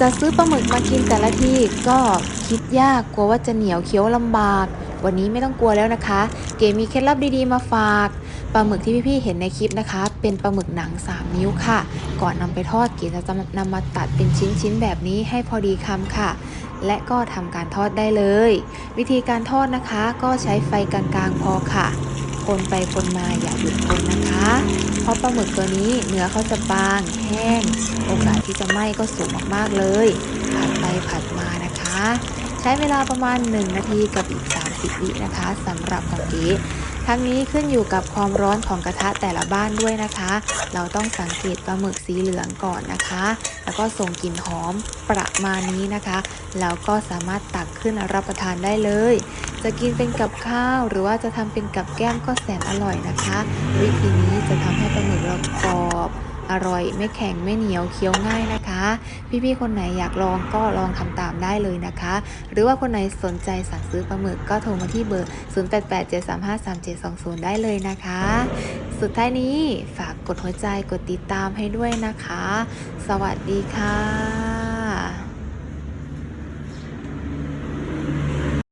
จะซื้อปลาหมึกมากินแต่ละทีก็คิดยากกลัวว่าจะเหนียวเคี้ยวลำบาก วันนี้ไม่ต้องกลัวแล้วนะคะ เก๋มีเคล็ดลับดีๆมาฝากปลาหมึกที่พี่ๆเห็นในคลิปนะคะ เป็นปลาหมึกหนัง 3 นิ้วค่ะ ก่อนนำไปทอดเก๋จะนำมาตัดเป็นชิ้นๆแบบนี้ให้พอดีคำค่ะ และก็ทำการทอดได้เลย วิธีการทอดนะคะก็ใช้ไฟกลางๆพอค่ะ คนไปคนมาอย่าหยุดคนนะคะ เพราะปลาหมึกตัวนี้เนื้อเขาจะบางแห้ง โอกาสที่จะไหม้ก็สูงมากๆเลย ผัดไปผัดมานะคะ ใช้เวลาประมาณ 1 นาทีกับอีก 30 วินะคะสำหรับของเก๋ ทั้งนี้ขึ้นอยู่กับความร้อนของกระทะแต่ละบ้านด้วยนะคะ เราต้องสังเกตปลาหมึกสีเหลืองก่อนนะคะ แล้วก็ส่งกลิ่นหอมประมาณนี้นะคะแล้วก็สามารถตักขึ้นรับประทานได้เลย จะกินเป็นกับข้าว หรือว่าจะทำเป็นกับแก้มก็แสนอร่อยนะคะ วิธีนี้จะทำให้ปลาหมึกเรากรอบ อร่อย ไม่แข็งไม่เหนียวเคี้ยวง่ายนะคะ พี่ๆคนไหนอยากลองก็ลองทำตามได้เลยนะคะ หรือว่าคนไหนสนใจสั่งซื้อปลาหมึกก็โทรมาที่เบอร์ 0887353720 ได้เลยนะคะ สุดท้ายนี้ฝากกดหัวใจกดติดตามให้ด้วยนะคะ สวัสดีค่ะ